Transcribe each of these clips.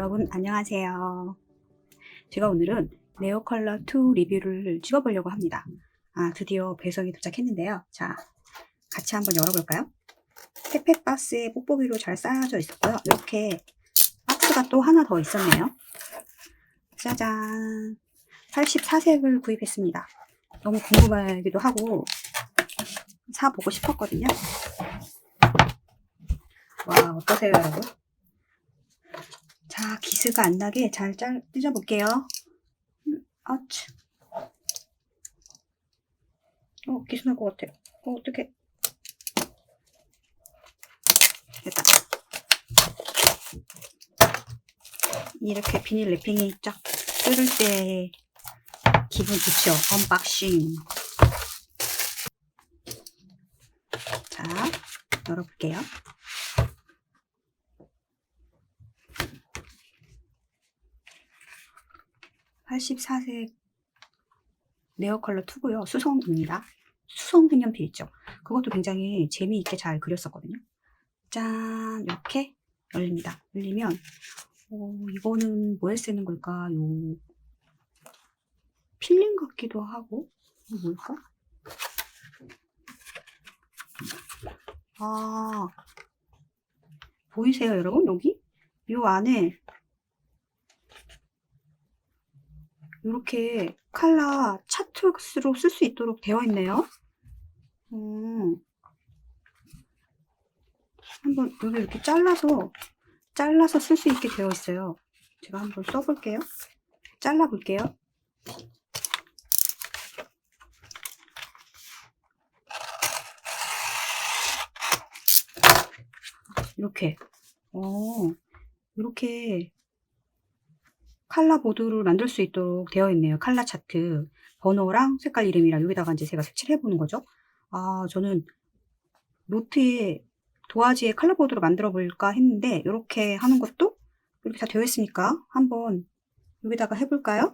여러분 안녕하세요. 제가 오늘은 네오 컬러 2 리뷰를 찍어보려고 합니다. 아 드디어 배송이 도착했는데요. 자 같이 한번 열어볼까요? 택배 박스에 뽁뽁이로 잘 쌓여져 있었고요. 이렇게 박스가 또 하나 더 있었네요. 짜잔 84색을 구입했습니다. 너무 궁금하기도 하고 사보고 싶었거든요. 와 어떠세요 여러분? 자, 기스가 안 나게 잘 짤, 찢어볼게요. 음, 아치. 어, 기스 날 것 같아. 어, 어떡해. 됐다. 이렇게 비닐 랩핑이 쫙 뜯을 때 기분 좋죠? 언박싱. 자, 열어볼게요. 84색 네오 컬러 2고요. 수성입니다. 수성 색연필 있죠. 그것도 굉장히 재미있게 잘 그렸었거든요. 짠 이렇게 열립니다. 열리면 어, 이거는 뭐에 쓰는 걸까 요? 필름 같기도 하고 뭘까? 아 보이세요 여러분 여기? 이 안에 이렇게 칼라 차트로 쓸 수 있도록 되어 있네요. 음. 한번 여기 이렇게 잘라서 잘라서 쓸 수 있게 되어 있어요. 제가 한번 써볼게요. 잘라 볼게요. 이렇게 어 이렇게 칼라 보드를 만들 수 있도록 되어 있네요. 칼라 차트. 번호랑 색깔 이름이랑 여기다가 이제 제가 색칠해 보는 거죠. 아, 저는 노트에 도화지에 칼라 보드로 만들어 볼까 했는데 이렇게 하는 것도 이렇게 다 되어 있으니까 한번 여기다가 해볼까요?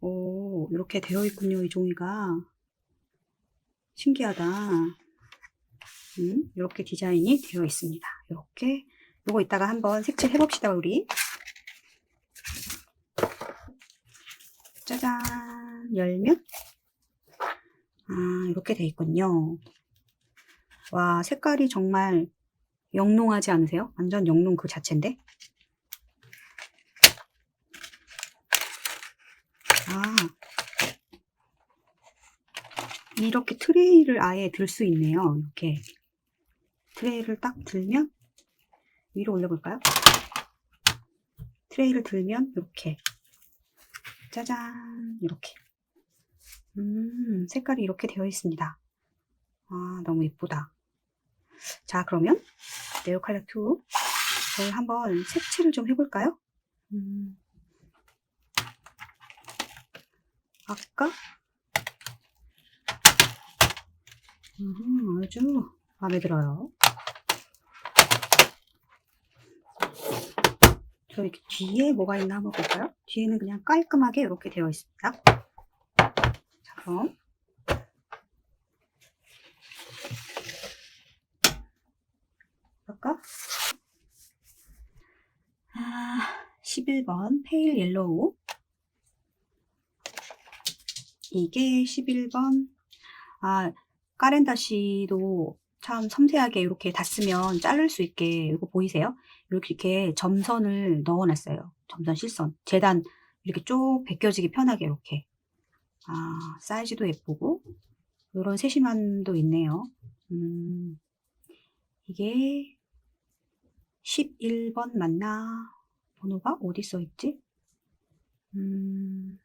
오, 이렇게 되어 있군요. 이 종이가. 신기하다. 음, 이렇게 디자인이 되어 있습니다. 이렇게 요거 이따가 한번 색칠해 봅시다, 우리. 짜잔. 열면? 아 이렇게 돼 있군요. 와 색깔이 정말 영롱하지 않으세요? 완전 영롱 그 자체인데? 아. 이렇게 트레이를 아예 들 수 있네요 이렇게. 트레이를 딱 들면 위로 올려볼까요? 트레이를 들면 이렇게 짜잔. 이렇게. 음 색깔이 이렇게 되어 있습니다. 아 너무 예쁘다. 자 그러면 네오 칼라 2를 한번 색칠을 좀 해볼까요? 음, 아까? 음, 아주 마음에 들어요 저 이렇게 뒤에 뭐가 있나 한번 볼까요? 뒤에는 그냥 깔끔하게 이렇게 되어 있습니다. 자, 그럼 볼까? 아, 11번 페일 옐로우 이게 11번 아, 까렌다시도 참 섬세하게 이렇게 닿으면 자를 수 있게 이거 보이세요? 이렇게 점선을 넣어놨어요. 점선 실선. 재단 이렇게 쭉 벗겨지기 편하게 이렇게. 아 사이즈도 예쁘고 이런 세심함도 있네요. 음, 이게 11번 맞나? 번호가 어디 써 있지? 음,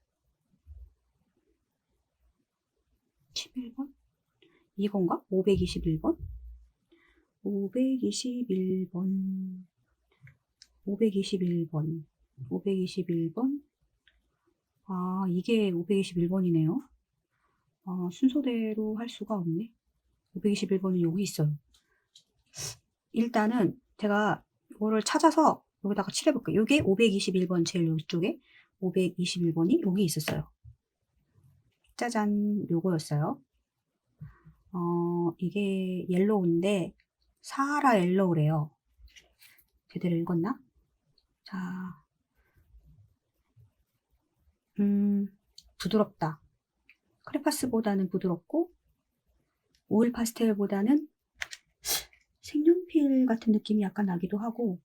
11번? 이건가? 521번? 521번. 521번. 521번. 아, 이게 521번이네요. 아, 순서대로 할 수가 없네. 521번은 여기 있어요. 일단은 제가 이거를 찾아서 여기다가 칠해볼게요. 이게 521번 제일 이쪽에 521번이 여기 있었어요. 짜잔, 요거였어요. 어, 이게 옐로우인데 사하라 옐로우래요. 제대로 읽었나? 자, 음, 부드럽다. 크레파스보다는 부드럽고, 오일 파스텔보다는 색연필 같은 느낌이 약간 나기도 하고,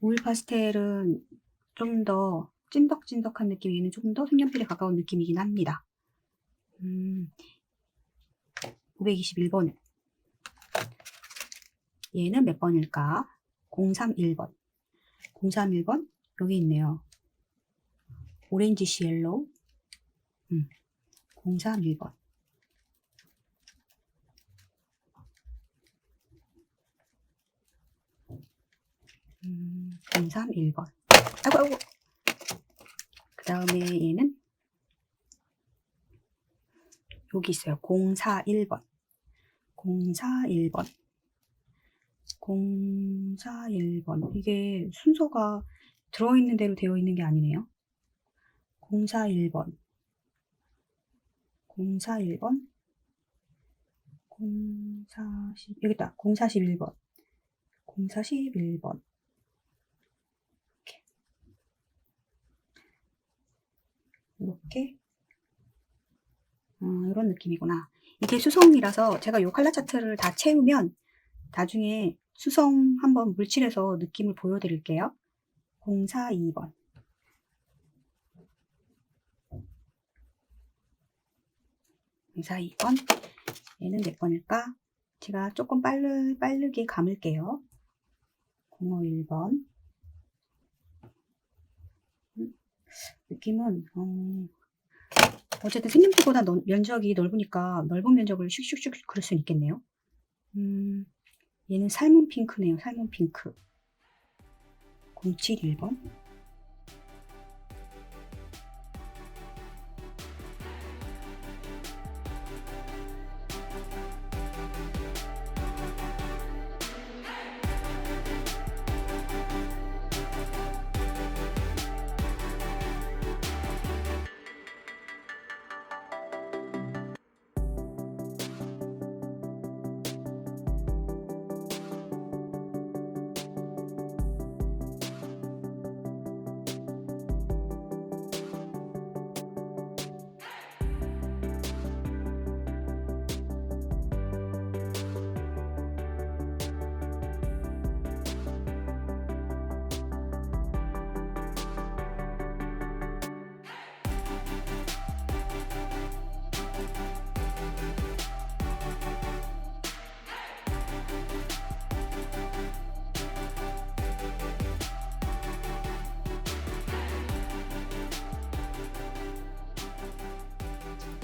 오일 파스텔은 좀 더 찐덕찐덕한 느낌이 있는 조금 더 색연필에 가까운 느낌이긴 합니다. 음, 521번. 얘는 몇 번일까? 031번. 031번? 여기 있네요. 오렌지 시엘로우. 음, 031번. 음, 031번. 아이고, 아이고. 그 다음에 얘는 여기 있어요. 041번. 041번. 041번. 이게 순서가 들어있는 대로 되어 있는 게 아니네요. 041번. 041번. 040, 여기 있다. 041번. 041번. 이렇게. 이렇게. 어, 이런 느낌이구나. 이게 수성이라서 제가 이 칼라 차트를 다 채우면 나중에 수성 한번 물칠해서 느낌을 보여드릴게요. 042번. 042번. 얘는 몇 번일까? 제가 조금 빠르, 빠르게 감을게요. 051번. 음, 느낌은, 어, 어쨌든 색연필보다 넓- 면적이 넓으니까 넓은 면적을 슉슉슉 그릴 수 있겠네요. 음, 얘는 살몬 핑크네요. 살몬 핑크. 071번.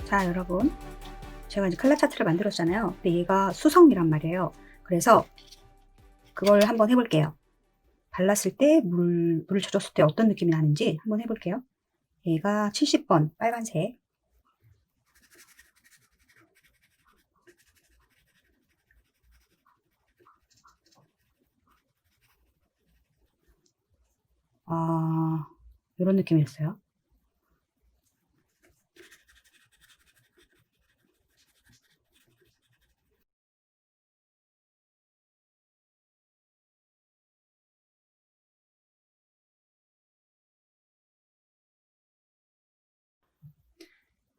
자, 여러분. 제가 이제 칼라 차트를 만들었잖아요. 근데 얘가 수성이란 말이에요. 그래서 그걸 한번 해볼게요. 발랐을 때 물, 물을 젖었을 때 어떤 느낌이 나는지 한번 해볼게요. 얘가 70번 빨간색. 아, 이런 느낌이었어요.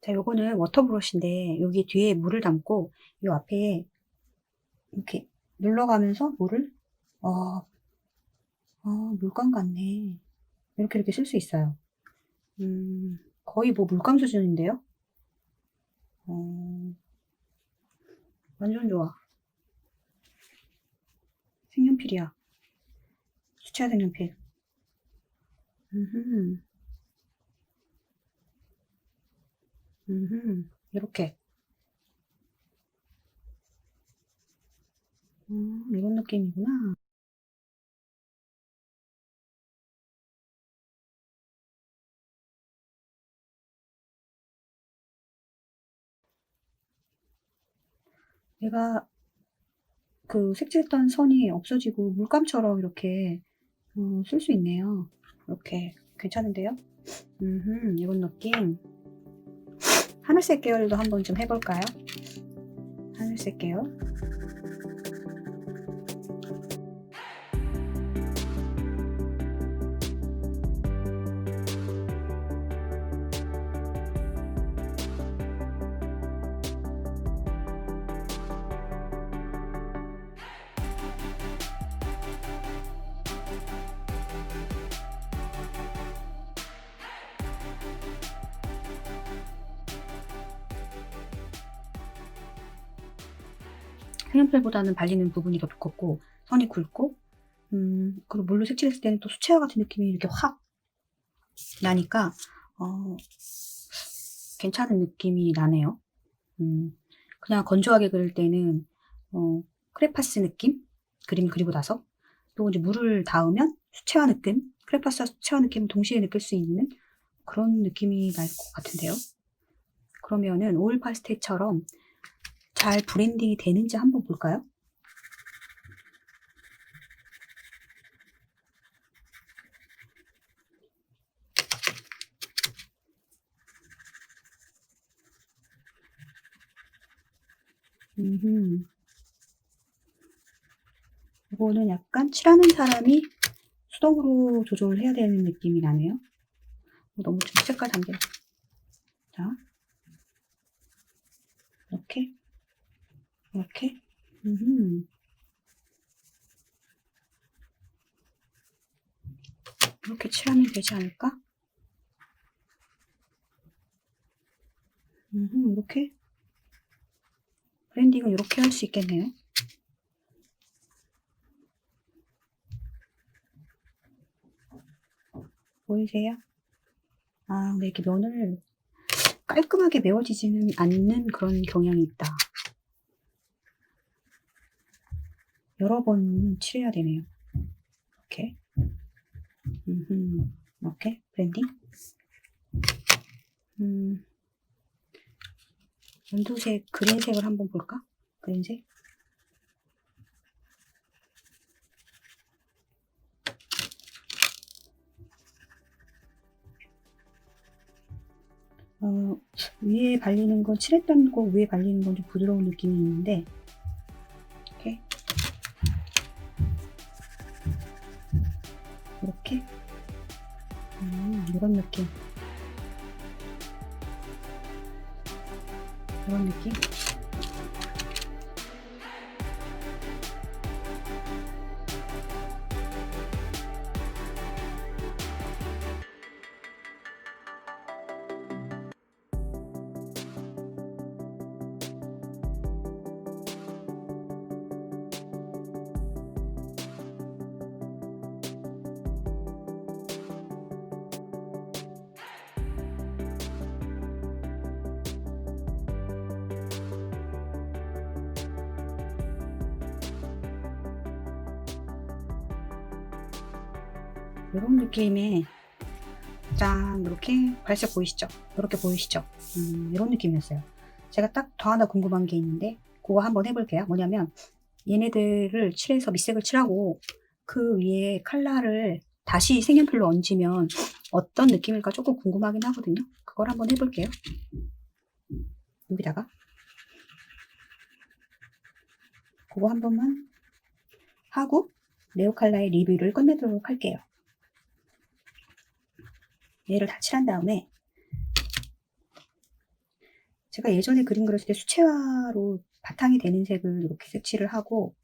자, 요거는 워터 브러쉬인데 여기 뒤에 물을 담고 요 앞에 이렇게 눌러가면서 물을 어, 어, 물감 같네. 이렇게 이렇게 쓸 수 있어요. 음, 거의 뭐 물감 수준인데요? 어, 완전 좋아. 색연필이야. 수채화 색연필. 음흠. 음흠. 이렇게. 음, 이런 느낌이구나. 얘가 그 색칠했던 선이 없어지고 물감처럼 이렇게 어, 쓸 수 있네요. 이렇게 괜찮은데요? 음, 이런 느낌. 하늘색 계열도 한번 좀 해볼까요? 하늘색 계열. 색연필보다는 발리는 부분이 더 두껍고 선이 굵고 음, 그리고 물로 색칠했을 때는 또 수채화 같은 느낌이 이렇게 확 나니까 어, 괜찮은 느낌이 나네요. 음, 그냥 건조하게 그릴 때는 어, 크레파스 느낌 그림 그리고 나서 또 이제 물을 닿으면 수채화 느낌 크레파스와 수채화 느낌 동시에 느낄 수 있는 그런 느낌이 날 것 같은데요. 그러면은 오일 파스텔처럼 잘 브랜딩이 되는지 한번 볼까요? 음흠. 이거는 약간 칠하는 사람이 수동으로 조절을 해야 되는 느낌이 나네요. 어, 너무 좀 색깔 담겨. 자, 이렇게, 이렇게, 음, 이렇게 칠하면 되지 않을까? 음, 이렇게 브랜딩은 이렇게 할 수 있겠네요. 보이세요? 아, 근데 이렇게 면을 깔끔하게 메워지지는 않는 그런 경향이 있다. 여러 번 칠해야 되네요. 이렇게. 음흠. 이렇게 브랜딩. 음. 연두색, 그린색을 한번 볼까? 그린색. 어, 위에 발리는 건 칠했던 거 위에 발리는 건 좀 부드러운 느낌이 있는데 이런 느낌. 이런 느낌 이런 느낌의 짠 이렇게 발색 보이시죠? 이렇게 보이시죠? 음, 이런 느낌이었어요. 제가 딱 더 하나 궁금한 게 있는데 그거 한번 해볼게요. 뭐냐면 얘네들을 칠해서 밑색을 칠하고 그 위에 칼라를 다시 색연필로 얹으면 어떤 느낌일까 조금 궁금하긴 하거든요. 그걸 한번 해볼게요. 여기다가 그거 한 번만 하고 네오 칼라의 리뷰를 끝내도록 할게요. 얘를 다 칠한 다음에 제가 예전에 그림 그렸을 때 수채화로 바탕이 되는 색을 이렇게 색칠을 하고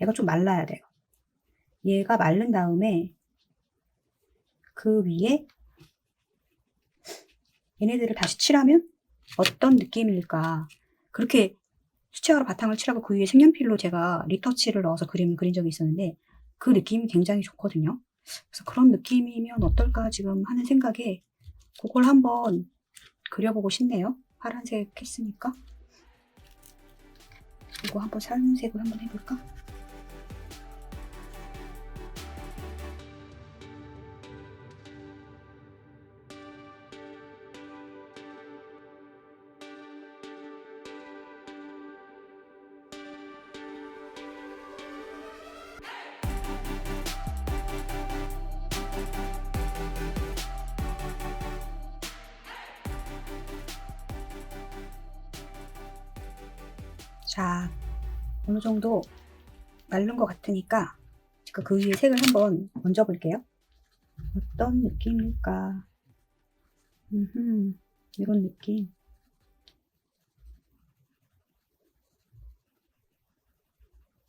얘가 좀 말라야 돼요. 얘가 마른 다음에 그 위에 얘네들을 다시 칠하면 어떤 느낌일까 그렇게 수채화로 바탕을 칠하고 그 위에 색연필로 제가 리터치를 넣어서 그림을 그린 적이 있었는데 그 느낌이 굉장히 좋거든요. 그래서 그런 느낌이면 어떨까 지금 하는 생각에 그걸 한번 그려보고 싶네요. 파란색 했으니까. 이거 한번 살색을 한번 해볼까? 자, 어느 정도 마른 것 같으니까 제가 그 위에 색을 한번 얹어 볼게요. 어떤 느낌일까? 음흠, 이런 느낌.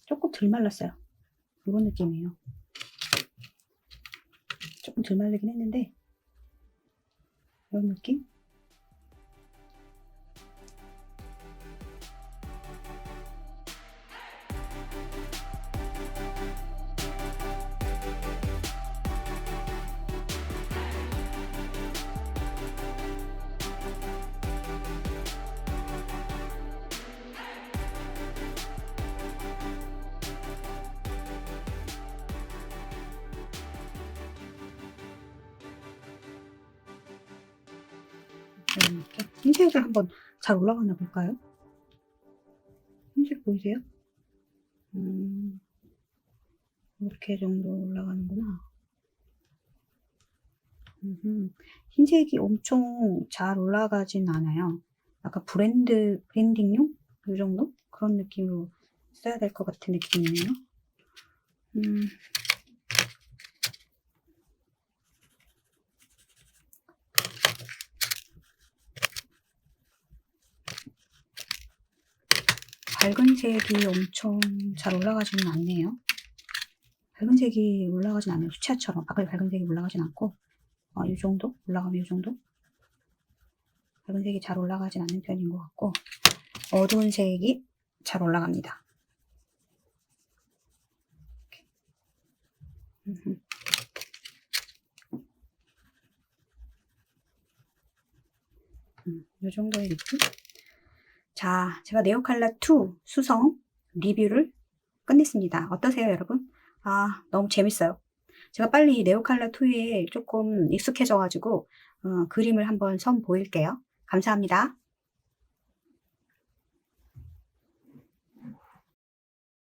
조금 덜 말랐어요. 이런 느낌이에요. 조금 덜 말리긴 했는데 이런 느낌? 이렇게 흰색을 한번 잘 올라가나 볼까요? 흰색 보이세요? 음, 이렇게 정도 올라가는구나. 음흠. 흰색이 엄청 잘 올라가진 않아요. 약간 브랜드, 브랜딩용? 이 정도? 그런 느낌으로 써야 될 것 같은 느낌이네요. 음, 밝은 색이 엄청 잘 올라가지는 않네요. 밝은 색이 올라가진 않아요. 수채화처럼. 아까 밝은 색이 올라가진 않고, 어, 이 정도? 올라가면 이 정도? 밝은 색이 잘 올라가진 않는 편인 것 같고, 어두운 색이 잘 올라갑니다. 음, 이 정도의 느낌? 자, 제가 네오칼라 2 수성 리뷰를 끝냈습니다. 어떠세요, 여러분? 아, 너무 재밌어요. 제가 빨리 네오칼라 2에 조금 익숙해져가지고, 어, 그림을 한번 선 보일게요. 감사합니다.